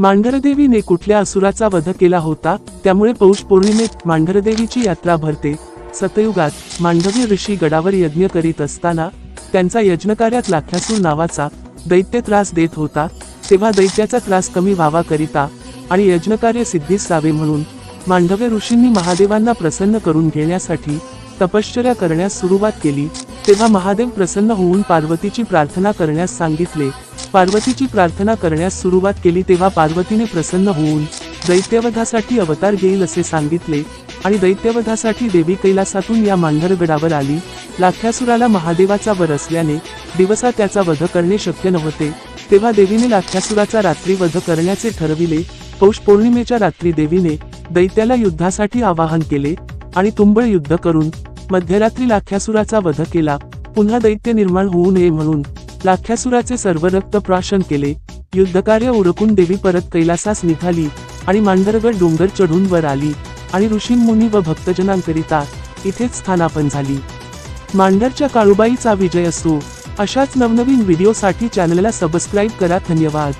मांढरदेवीने कुठल्या असुराचा वध केला होता त्यामुळे पौष पौर्णिमेत मांढरदेवीची यात्रा भरते. सतयुगात मांडवी ऋषी गडावर यज्ञ करीत असताना त्यांचा यज्ञकार्यात लाख्यासूर नावाचा दैत्य त्रास देत होता. तेव्हा दैत्याचा त्रास कमी व्हावा करिता आणि यज्ञकार्य सिद्धीस जावे म्हणून मांडव्य ऋषींनी महादेवांना प्रसन्न करून घेण्यासाठी तपश्चर्या करण्यास सुरुवात केली. तेव्हा महादेव प्रसन्न होऊन पार्वतीची प्रार्थना करण्यास सांगितले. पार्वतीची प्रार्थना करण्यास सुरुवात केली तेव्हा पार्वतीने प्रसन्न होऊन दैत्यवधासाठी अवतार घेईल असे सांगितले आणि दैत्यवधासाठी देवी कैलासातून या मांढरगडावर आली. लाख्यासुराला महादेवाचा वर असल्याने दिवसा त्याचा वध करणे शक्य नव्हते. तेव्हा देवीने लाख्यासुराचा रात्री वध करण्याचे ठरविले. पौष पौर्णिमेच्या रात्री देवीने दैत्याला युद्धासाठी आवाहन केले आणि तुंबळ युद्ध करून मध्यरात्री लाख्यासुराचा वध केला. पुन्हा दैत्य निर्माण होऊ नये म्हणून लाख्यासुराचे सर्व रक्त प्राशन केले. युद्धकार्य उरकून देवी परत कैलासास निघाली आणि मांढरगड डोंगर चढून वर आली आणि ऋषींमुनी व भक्तजनांकरिता इथेच स्थानापन झाली. मांढरच्या काळूबाईचा विजय असो अशाच नवनवीन व्हिडिओसाठी चॅनलला सबस्क्राईब करा. धन्यवाद.